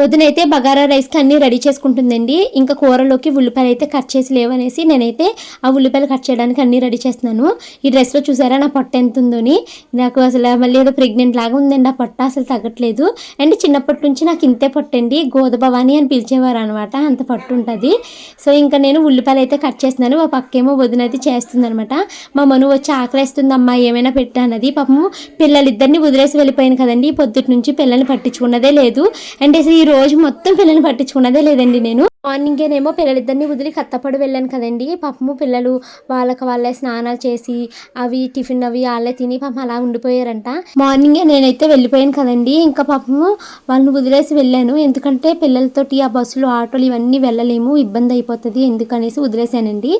వదినైతే బగారా రైస్కి అన్నీ రెడీ చేసుకుంటుందండి. ఇంకా కూరలోకి ఉల్లిపాయలు అయితే కట్ చేసి లేవనేసి నేనైతే ఆ ఉల్లిపాయలు కట్ చేయడానికి అన్నీ రెడీ చేస్తున్నాను. ఈ డ్రెస్లో చూసారా నా పొట్ట ఎంత ఉందని? నాకు అసలు మళ్ళీ ఏదో ప్రెగ్నెంట్ లాగా ఉందండి. ఆ పొట్ట అసలు తగ్గట్లేదు. అండ్ చిన్నప్పటి నుంచి నాకు ఇంతే పొట్టండి. గోద భవాని అని పిలిచేవారు అనమాట. అంత పట్టు ఉంటుంది. సో ఇంకా నేను ఉల్లిపాయలు అయితే కట్ చేస్తున్నాను. మా పక్కేమో వదిన అయితే మా మను వచ్చి ఆకలేస్తుంది. అమ్మా ఏమైనా పెట్టా అన్నది. పాపము పిల్లలిద్దరిని వదిలేసి వెళ్ళిపోయాను కదండి. పొద్దుటి నుంచి పిల్లల్ని పట్టించుకున్నదే లేదు. అండ్ అసలు ఈ రోజు మొత్తం పిల్లల్ని పట్టించుకున్నదే లేదండి నేను. మార్నింగేనేమో పిల్లలిద్దరిని వదిలి కత్తపడి వెళ్ళాను కదండి. పాపము పిల్లలు వాళ్ళకి వాళ్ళే స్నానాలు చేసి అవి టిఫిన్ అవి వాళ్ళే తిని పాపం అలా ఉండిపోయారంట. మార్నింగే నేనైతే వెళ్ళిపోయాను కదండి. ఇంకా పాపము వాళ్ళని వదిలేసి వెళ్ళాను. ఎందుకంటే పిల్లలతోటి ఆ బస్సులు ఆటోలు ఇవన్నీ వెళ్ళలేము. ఇబ్బంది అయిపోతుంది ఎందుకనేసి వదిలేశానండి.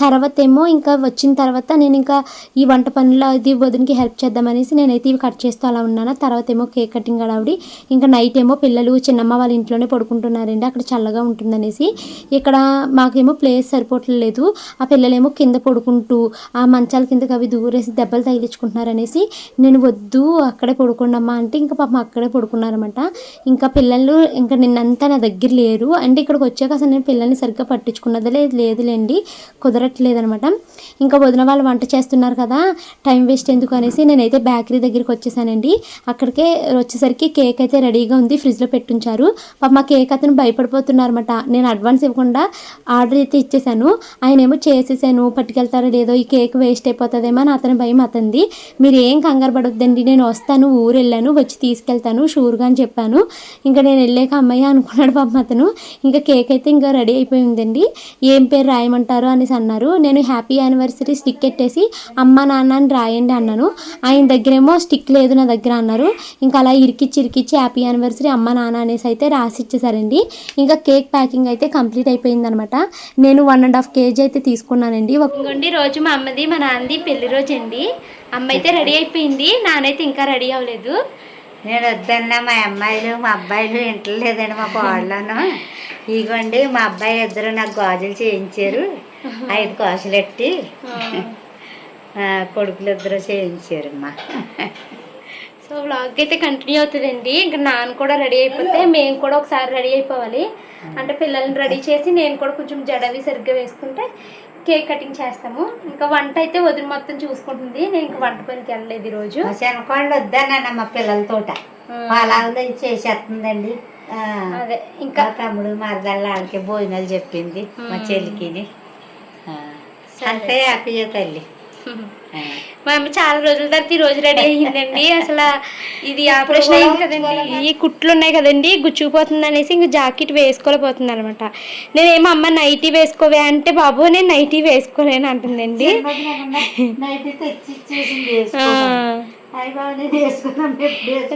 తర్వాత ఏమో ఇంకా వచ్చిన తర్వాత నేను ఇంకా ఈ వంట పనులు అది వదినకి హెల్ప్ చేద్దామనేసి నేనైతే ఇవి కట్ చేస్తూ అలా ఉన్నాను. తర్వాత ఏమో కేక్ కటింగ్ అడావిడి. ఇంకా నైట్ ఏమో పిల్లలు చిన్నమ్మ వాళ్ళ ఇంట్లోనే పడుకుంటున్నారండి. అక్కడ చల్లగా ఉంటుందని అనేసి ఇక్కడ మాకేమో ప్లేస్ సరిపోవట్లేదు. ఆ పిల్లలేమో కింద పడుకుంటూ ఆ మంచాల కిందకి అవి దూరేసి దెబ్బలు తగిలించుకుంటున్నారు అనేసి నేను వద్దు అక్కడే పడుకోండమ్మా అంటే ఇంకా పాపం అక్కడే పడుకున్నారన్నమాట. ఇంకా పిల్లలు ఇంకా నిన్నంతా నా దగ్గర లేరు. అంటే ఇక్కడికి వచ్చాక అసలు నేను పిల్లల్ని సరిగ్గా పట్టించుకున్నది లేదు లేదులేండి కుదరట్లేదు అనమాట ఇంకా వదిన వాళ్ళు వంట చేస్తున్నారు కదా టైం వేస్ట్ ఎందుకు అనేసి నేనైతే బేకరీ దగ్గరికి వచ్చేసానండి. అక్కడికే వచ్చేసరికి కేక్ అయితే రెడీగా ఉంది ఫ్రిడ్జ్లో పెట్టుంచారు. పాప మా కేక్ అతను భయపడిపోతున్నారన్నమాట. నేను అడ్వాన్స్ ఇవ్వకుండా ఆర్డర్ అయితే ఇచ్చేసాను ఆయన ఏమో చేసేసాను పట్టుకెళ్తారో లేదో ఈ కేక్ వేస్ట్ అయిపోతుందేమో అని అతని భయం అతంది. మీరు ఏం కంగారు పడొద్దండి నేను వస్తాను ఊరు వెళ్ళాను వచ్చి తీసుకెళ్తాను షూర్గా అని చెప్పాను. ఇంకా నేను వెళ్ళాక అమ్మాయి అనుకున్నాడు పాపం అతను. ఇంకా కేక్ అయితే ఇంకా రెడీ అయిపోయిందండి ఏం పేరు రాయమంటారు అనేసి అన్నారు. నేను హ్యాపీ యానివర్సరీ స్టిక్ పెట్టేసి అమ్మ నాన్న అని రాయండి అన్నాను. ఆయన దగ్గరేమో స్టిక్ లేదు నా దగ్గర అన్నారు. ఇంకా అలా ఇరికిచ్చి ఇరికిచ్చి హ్యాపీ యానివర్సరీ అమ్మ నాన్న అనేసి అయితే రాసి ఇచ్చేసారండి ఇంకా కేక్ ప్యాకింగ్ అయితే కంప్లీట్ అయిపోయింది అనమాట నేను వన్ అండ్ హాఫ్ కేజీ అయితే తీసుకున్నానండి. ఇంకోండి రోజు మా అమ్మది మా నాన్నది పెళ్ళి రోజు అండి అమ్మ అయితే రెడీ అయిపోయింది. నానైతే ఇంకా రెడీ అవ్వలేదు. నేను వద్దన్నా మా అమ్మాయిలు మా అబ్బాయిలు ఇంట్లో లేదండి మా కోళ్ళను. ఇగోండి మా అబ్బాయి ఇద్దరు నాకు గాజులు చేయించారు. ఐదు కాసులు ఎట్టి కొడుకులు ఇద్దరు చేయించారు అమ్మా సో వ్లాగ్ అయితే కంటిన్యూ అవుతుందండి. ఇంకా నాన్న కూడా రెడీ అయిపోతే మేము కూడా ఒకసారి రెడీ అయిపోవాలి. అంటే పిల్లల్ని రెడీ చేసి నేను కూడా కొంచెం జడవి సరిగ్గా వేసుకుంటే కేక్ కటింగ్ చేస్తాము. ఇంకా వంట అయితే వదిలి మొత్తం చూసుకుంటుంది. నేను ఇంకా వంట పనికి వెళ్ళలేదు ఈరోజు. వద్దన్నా మా పిల్లలతోట? పాలావులు చేసేస్తుందండి? ఆ, అదే ఇంకా తమ్ముడు మరదళ్ళ ఆడికి భోజనాలు చెప్పింది మా చెల్లికిని. ఆ, అంతే హ్యాపీయే తల్లి. మా అమ్మ చాలా రోజుల తర్వాత ఈ రోజు రెడీ అయ్యిందండి. అసలు ఇది ఆపరేషన్ అయింది కదండి. ఈ కుట్లు ఉన్నాయి కదండి గుచ్చుకుపోతుంది అనేసి ఇంక జాకెట్ వేసుకోలేకపోతుంది అనమాట నేనేమో అమ్మ నైటీ వేసుకోవే అంటే బాబు నేను నైటీ వేసుకోలేను అంటుందండి.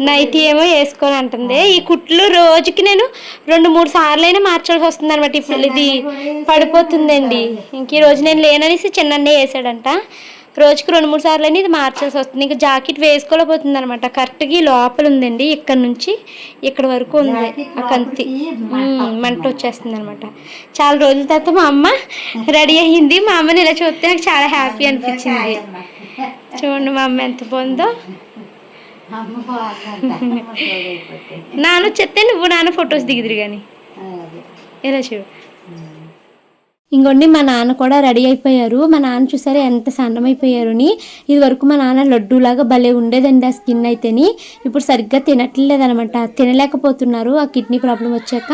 నైట్ ఏమో వేసుకొని అంటుంది. ఈ కుట్లు రోజుకి నేను రెండు మూడు సార్లు అయినా మార్చాల్సి వస్తుంది అనమాట ఇప్పుడు ఇది పడిపోతుందండి. ఇంక ఈ రోజు నేను లేననేసి చిన్నన్నే వేసాడంట. రోజుకి రెండు మూడు సార్లు అయినా ఇది మార్చాల్సి వస్తుంది. ఇంకా జాకెట్ వేసుకోలేకపోతుంది అనమాట కరెక్ట్గా ఈ లోపల ఉందండి. ఇక్కడ నుంచి ఇక్కడ వరకు ఉంది. ఆ కంతి. మంట. వచ్చేస్తుంది అనమాట చాలా రోజుల తర్వాత మా అమ్మ రెడీ అయ్యింది. మా అమ్మని ఇలా చూస్తే నాకు చాలా హ్యాపీ అనిపించింది. చూడండి మా అమ్మ ఎంత బాగుందో. నాన్న వచ్చేస్తే నువ్వు నాన్న ఫొటోస్ దిగుదురు కానీ. ఇలా చూడు. ఇంకోండి మా నాన్న కూడా రెడీ అయిపోయారు. మా నాన్న చూసారా ఎంత సన్నమైపోయారు అని ఇది వరకు మా నాన్న లడ్డూలాగా భలే ఉండేదండి ఆ స్కిన్ అయితేని. ఇప్పుడు సరిగ్గా తినట్లేదనమాట. తినలేకపోతున్నారు. ఆ కిడ్నీ ప్రాబ్లం వచ్చాక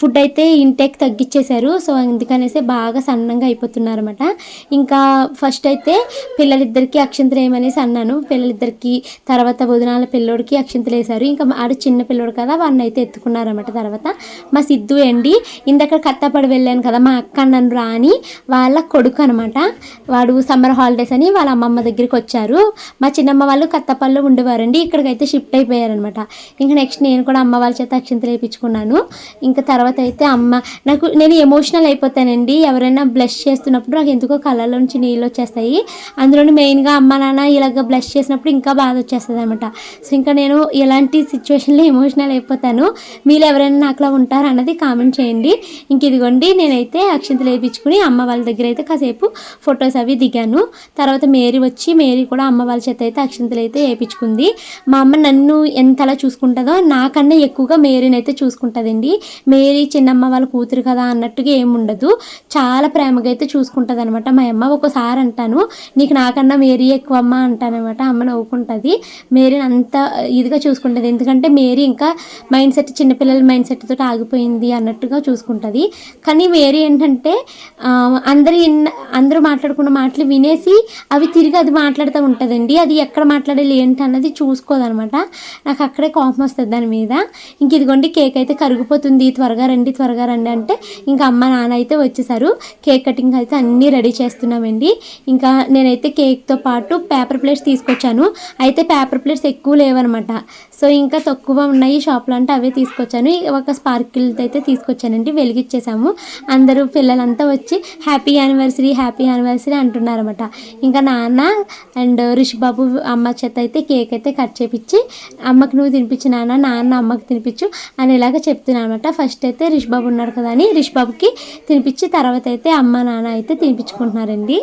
ఫుడ్ అయితే ఇంటేక్ తగ్గించేశారు సో అందుకనేసి బాగా సన్నంగా అయిపోతున్నారు అనమాట ఇంకా ఫస్ట్ అయితే పిల్లలిద్దరికి అక్షంతలు ఏమనేసి అన్నాను. పిల్లలిద్దరికి తర్వాత వదినాల పిల్లోడికి అక్షంతలు వేశారు ఇంకా ఆడు చిన్న పిల్లోడు కదా వాడిని అయితే ఎత్తుకున్నారన్నమాట తర్వాత. మా సిద్ధు అండి ఇందాక కత్తపడి వెళ్ళాను కదా మా అక్క నన్ను రాణి వాళ్ళ కొడుకు అనమాట వాడు సమ్మర్ హాలిడేస్ అని వాళ్ళ అమ్మమ్మ దగ్గరికి వచ్చారు. మా చిన్నమ్మ వాళ్ళు కత్తపల్లిలో ఉండేవారండి. ఇక్కడికైతే షిఫ్ట్ అయిపోయారనమాట ఇంకా నెక్స్ట్ నేను కూడా అమ్మ వాళ్ళ చేత అక్షింతలు వేయించుకున్నాను. ఇంకా తర్వాత అయితే అమ్మ నాకు నేను ఎమోషనల్ అయిపోతానండి. ఎవరైనా బ్లష్ చేస్తున్నప్పుడు నాకు ఎందుకో కళ్ళలో నుంచి నీళ్ళు వచ్చేస్తాయి. అందులోని మెయిన్గా అమ్మ నాన్న ఇలాగ బ్లష్ చేసినప్పుడు ఇంకా బాధ వచ్చేస్తుంది అనమాట సో ఇంకా నేను ఇలాంటి సిచ్యువేషన్లో ఎమోషనల్ అయిపోతాను. మీరు ఎవరైనా నాకులా ఉంటారా అన్నది కామెంట్ చేయండి. ఇంక ఇదిగోండి నేనైతే అక్షంతలు వేయించుకుని అమ్మ వాళ్ళ దగ్గర అయితే కాసేపు ఫొటోస్ అవి దిగాను. తర్వాత మేరీ వచ్చి మేరీ కూడా అమ్మ వాళ్ళ చేత అయితే అక్షంతలు అయితే వేయించుకుంది మా అమ్మ నన్ను ఎంతలా చూసుకుంటుందో నాకన్నా ఎక్కువగా మేరీని అయితే చూసుకుంటుందండి. మేరీ చిన్నమ్మ వాళ్ళ కూతురు కదా అన్నట్టుగా ఏమి ఉండదు. చాలా ప్రేమగా అయితే చూసుకుంటుంది అనమాట మా అమ్మ ఒకసారి అంటాను నీకు నాకన్నా మేరీ ఎక్కువ అమ్మ అంటానమాట. అమ్మ నవ్వుకుంటుంది. మేరీని అంత ఇదిగా చూసుకుంటుంది. ఎందుకంటే మేరీ ఇంకా మైండ్ సెట్ చిన్నపిల్లల మైండ్ సెట్ తోటి ఆగిపోయింది అన్నట్టుగా చూసుకుంటుంది. కానీ మేరీ ఏంటంటే అందరి అందరూ మాట్లాడుకున్న మాటలు వినేసి అవి తిరిగి అది మాట్లాడుతూ ఉంటుందండి. అది ఎక్కడ మాట్లాడాలి ఏంటి అన్నది చూసుకోదనమాట. నాకు అక్కడే కోపం వస్తుంది దాని మీద. ఇంక ఇదిగోండి కేక్ అయితే కరిగిపోతుంది. త్వరగా రండి త్వరగా రండి అంటే ఇంకా అమ్మ నాన్న అయితే వచ్చేసారు. కేక్ కటింగ్ అయితే అన్నీ రెడీ చేస్తున్నామండి. ఇంకా నేనైతే కేక్తో పాటు పేపర్ ప్లేట్స్ తీసుకొచ్చాను. అయితే పేపర్ ప్లేట్స్ ఎక్కువ లేవనమాట. సో ఇంకా తక్కువ ఉన్నాయి షాప్లో అంటే అవే తీసుకొచ్చాను. ఒక స్పార్కిల్ అయితే తీసుకొచ్చానండి వెలిగిచ్చేసాము. అందరూ పిల్లలంతా వచ్చి హ్యాపీ యానివర్సరీ హ్యాపీ యానివర్సరీ అంటున్నారన్నమాట. ఇంకా నాన్న అండ్ రిషిబాబు అమ్మ చేత అయితే కేక్ అయితే కట్ చేపించి అమ్మకి నువ్వు తినిపించు నాన్న నాన్న అమ్మకి తినిపించు అనేలాగా చెప్తున్నాను అనమాట ఫస్ట్ అయితే రిషిబాబు ఉన్నాడు కదా అని రిషిబాబుకి తినిపించి తర్వాత అయితే అమ్మ నాన్న అయితే తినిపించుకుంటున్నారండి.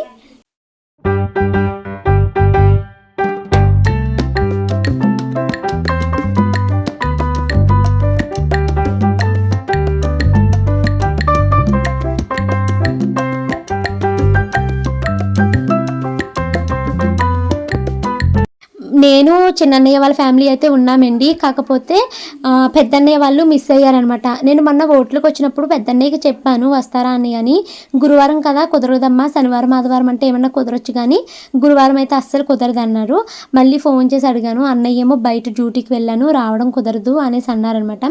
నేను చిన్నన్నయ్య వాళ్ళ ఫ్యామిలీ అయితే ఉన్నామండి. కాకపోతే పెద్దన్నయ్య వాళ్ళు మిస్ అయ్యారనమాట నేను మొన్న ఓట్లకు వచ్చినప్పుడు పెద్దన్నయ్యకి చెప్పాను వస్తారా అని అని. గురువారం కదా కుదరదమ్మా శనివారం ఆదివారం అంటే ఏమన్నా కుదరొచ్చు కానీ గురువారం అయితే అస్సలు కుదరదు అన్నారు మళ్ళీ ఫోన్ చేసి అడిగాను అన్నయ్య ఏమో బయట డ్యూటీకి వెళ్ళాను రావడం కుదరదు అనేసి అన్నారనమాట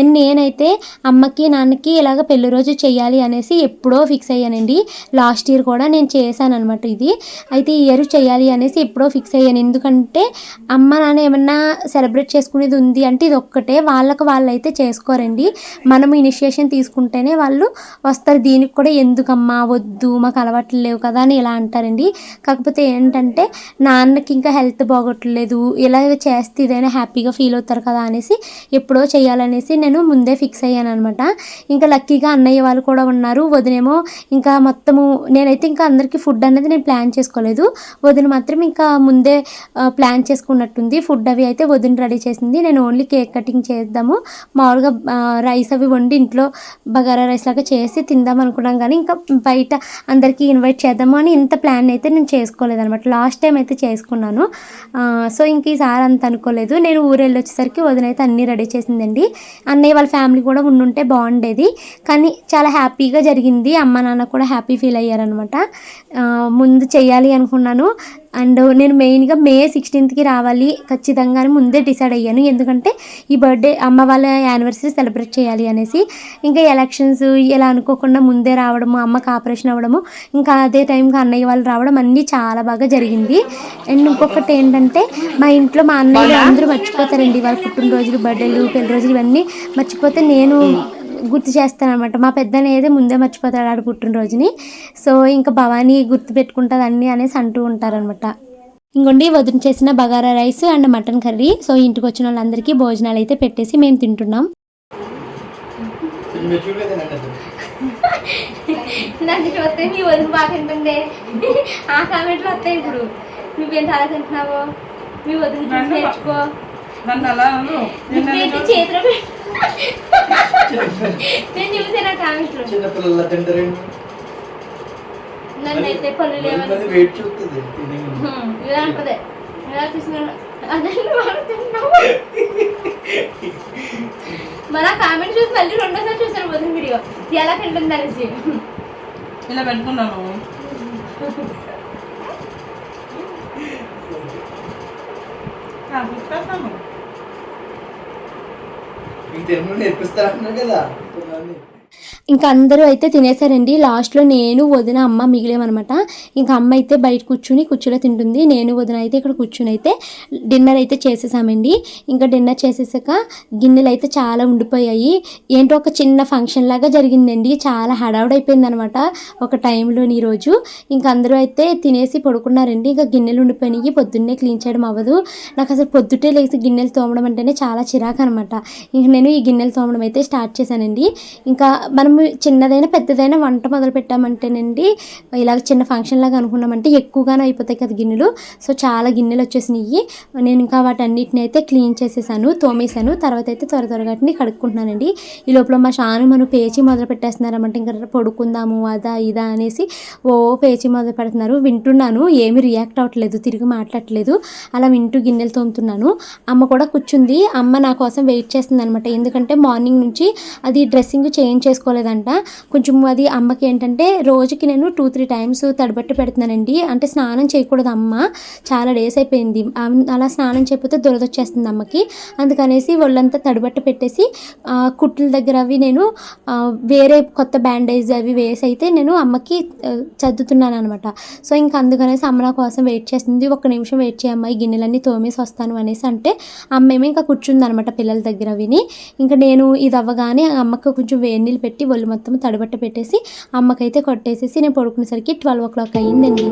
అండ్ నేనైతే అమ్మకి నాన్నకి ఇలాగ పెళ్ళి రోజు చేయాలి అనేసి ఎప్పుడో ఫిక్స్ అయ్యానండి. లాస్ట్ ఇయర్ కూడా నేను చేశాను అనమాట ఇది. అయితే ఈ ఇయర్ చేయాలి అనేసి ఎప్పుడో ఫిక్స్ అయ్యాను. ఎందుకంటే అమ్మ నాన్న ఏమన్నా సెలబ్రేట్ చేసుకునేది ఉంది అంటే ఇది ఒక్కటే వాళ్ళకి వాళ్ళు అయితే చేసుకోరండి. మనం ఇనిషియేషన్ తీసుకుంటేనే వాళ్ళు వస్తారు. దీనికి కూడా ఎందుకమ్మా వద్దు మాకు అలవాట్లు లేవు కదా అని ఇలా అంటారండి. కాకపోతే ఏంటంటే నాన్నకి ఇంకా హెల్త్ బాగోట్లేదు ఇలా చేస్తే ఇదైనా హ్యాపీగా ఫీల్ అవుతారు కదా అనేసి ఎప్పుడో చేయాలనేసి నేను ముందే ఫిక్స్ అయ్యాను అనమాట ఇంకా లక్కీగా అన్నయ్య వాళ్ళు కూడా ఉన్నారు. వదినేమో ఇంకా మొత్తము నేనైతే ఇంకా అందరికీ ఫుడ్ అనేది నేను ప్లాన్ చేసుకోలేదు. వదిన మాత్రం ఇంకా ముందే ప్లాన్ ప్లాన్ చేసుకున్నట్టుంది. ఫుడ్ అవి అయితే వదిన రెడీ చేసింది. నేను ఓన్లీ కేక్ కటింగ్ చేద్దాము. మామూలుగా రైస్ అవి వండి ఇంట్లో బగారా రైస్ లాగా చేసి తిందాం అనుకున్నాం కానీ ఇంకా బయట అందరికీ ఇన్వైట్ చేద్దాము అని ఇంత ప్లాన్ అయితే నేను చేసుకోలేదనమాట లాస్ట్ టైం అయితే చేసుకున్నాను. సో ఇంక ఈసారి అంత అనుకోలేదు. నేను ఊరెళ్ళి వచ్చేసరికి వదిన అయితే అన్నీ రెడీ చేసిందండి. అన్నయ్య వాళ్ళ ఫ్యామిలీ కూడా ఉండుంటే బాగుండేది. కానీ చాలా హ్యాపీగా జరిగింది. అమ్మ నాన్న కూడా హ్యాపీ ఫీల్ అయ్యారనమాట ముందు చేయాలి అనుకున్నాను. అండ్ నేను మెయిన్గా మే సిక్స్టీన్త్కి రావాలి. ఖచ్చితంగా ముందే డిసైడ్ అయ్యాను. ఎందుకంటే ఈ బర్త్డే అమ్మ వాళ్ళ యానివర్సరీ సెలబ్రేట్ చేయాలి అనేసి. ఇంకా ఎలక్షన్స్ ఇలా అనుకోకుండా ముందే రావడము అమ్మకి ఆపరేషన్ అవ్వడము ఇంకా అదే టైంకి అన్నయ్య వాళ్ళు రావడం అన్నీ చాలా బాగా జరిగింది. అండ్ ఇంకొకటి ఏంటంటే మా ఇంట్లో మా అన్నయ్యలు అందరూ మర్చిపోతారండి. వాళ్ళ పుట్టినరోజులు బర్త్డేలు పెళ్ళి రోజులు ఇవన్నీ మర్చిపోతే నేను గుర్తు చేస్తానమాట మా పెద్దని ఏదే ముందే మర్చిపోతాడు ఆడు పుట్టినరోజుని. సో ఇంకా భవానీ గుర్తు పెట్టుకుంటుంది అన్నీ అనేసి అంటూ ఉంటారనమాట ఇంకోండి వదిన చేసిన bagara rice and mutton curry. So ఇంటికి వచ్చిన వాళ్ళందరికీ భోజనాలు అయితే పెట్టేసి మేము తింటున్నాం నన్ను చూస్తే మీ వదిన బాగా తింటుంది. ఆ కామెంట్లు వస్తాయి ఇప్పుడు. నువ్వేంటి అలా తింటున్నావు? మీ వదిన నేర్చుకో. నన్ను అలా చేతిలో నేను చూసాను ఆ కామెంట్లు చిన్నపిల్లల తింటారండి నన్ను అయితే పళ్ళు లేవని. వెయిట్ చూస్తుంది ఇలా ఇలా అదే మన కామెంట్ చూసి మళ్ళీ రెండోసారి చూసాను వదిన వీడియో. ఎలా తింటుంది అనేసి ఇలా పెట్టుకున్నాను మీకు తెలుగు నేర్పిస్తారంటున్నారు కదా కొంతమంది. ఇంకా అందరూ అయితే తినేసారండి లాస్ట్లో నేను వదిన అమ్మ మిగిలేమనమాట ఇంకా అమ్మ అయితే బయట కూర్చుని కుర్చీలో తింటుంది. నేను వదిన అయితే ఇక్కడ కూర్చుని అయితే డిన్నర్ అయితే చేసేసామండి. ఇంకా డిన్నర్ చేసేసాక గిన్నెలు అయితే చాలా ఉండిపోయాయి. ఏంటో ఒక చిన్న ఫంక్షన్ లాగా జరిగిందండి. చాలా హడావుడైపోయింది అనమాట ఒక టైంలో ఈరోజు ఇంకా అందరూ అయితే తినేసి పడుకున్నారండి. ఇంకా గిన్నెలు ఉండిపోయినాయి. పొద్దున్నే క్లీన్ చేయడం అవ్వదు. నాకు అసలు పొద్దుటే లేచి గిన్నెలు తోమడం అంటేనే చాలా చిరాకు అనమాట ఇంకా నేను ఈ గిన్నెలు తోమడం అయితే స్టార్ట్ చేశానండి. ఇంకా మనం చిన్నదైనా పెద్దదైనా వంట మొదలు పెట్టామంటేనండి ఇలాగ చిన్న ఫంక్షన్ లాగా అనుకున్నామంటే ఎక్కువగానే అయిపోతాయి కదా గిన్నెలు. సో చాలా గిన్నెలు వచ్చేసినాయి నేను ఇంకా వాటన్నిటిని అయితే క్లీన్ చేసేసాను తోమేశాను. తర్వాత అయితే త్వర త్వరగా వాటిని కడుక్కుంటున్నానండి. ఈ లోపల మా షాను మనం పేచి మొదలు పెట్టేస్తున్నారన్నమాట. ఇంకా పడుకుందాము అదా ఇదా అనేసి ఓ పేచి మొదలు పెడుతున్నారు. వింటున్నాను ఏమీ రియాక్ట్ అవ్వట్లేదు తిరిగి మాట్లాడట్లేదు. అలా వింటూ గిన్నెలు తోముతున్నాను. అమ్మ కూడా కూర్చుంది. అమ్మ నా కోసం వెయిట్ చేస్తుంది అనమాట ఎందుకంటే మార్నింగ్ నుంచి అది డ్రెస్సింగ్ చేంజ్ చేసుకోలేదు ఉంటుందంట. కొంచెం అది అమ్మకి ఏంటంటే రోజుకి నేను టూ త్రీ టైమ్స్ తడబట్టి పెడుతున్నానండి. అంటే స్నానం చేయకూడదు అమ్మ. చాలా డేస్ అయిపోయింది. అలా స్నానం చేయకపోతే దురదొచ్చేస్తుంది అమ్మకి. అందుకనేసి ఒళ్ళంతా తడబట్టి పెట్టేసి కుట్ల దగ్గర అవి నేను వేరే కొత్త బ్యాండేజ్ అవి వేసి అయితే నేను అమ్మకి చదువుతున్నాను అనమాట సో ఇంకా అందుకనేసి అమ్మ నా కోసం వెయిట్ చేస్తుంది. ఒక నిమిషం వెయిట్ చేయమ్మా ఈ గిన్నెలన్నీ తోమేసి వస్తాను అనేసి అంటే అమ్మ ఏమో ఇంకా కూర్చుంది అనమాట పిల్లల దగ్గర విని. ఇంకా నేను ఇది అవ్వగానే అమ్మకి కొంచెం వేడి నీళ్ళు పెట్టి ఒళ్ళు మొత్తం తడబట్ట పెట్టేసి అమ్మకైతే కొట్టేసేసి నేను పడుకునేసరికి ట్వెల్వ్ ఓ క్లాక్ అయ్యిందండి.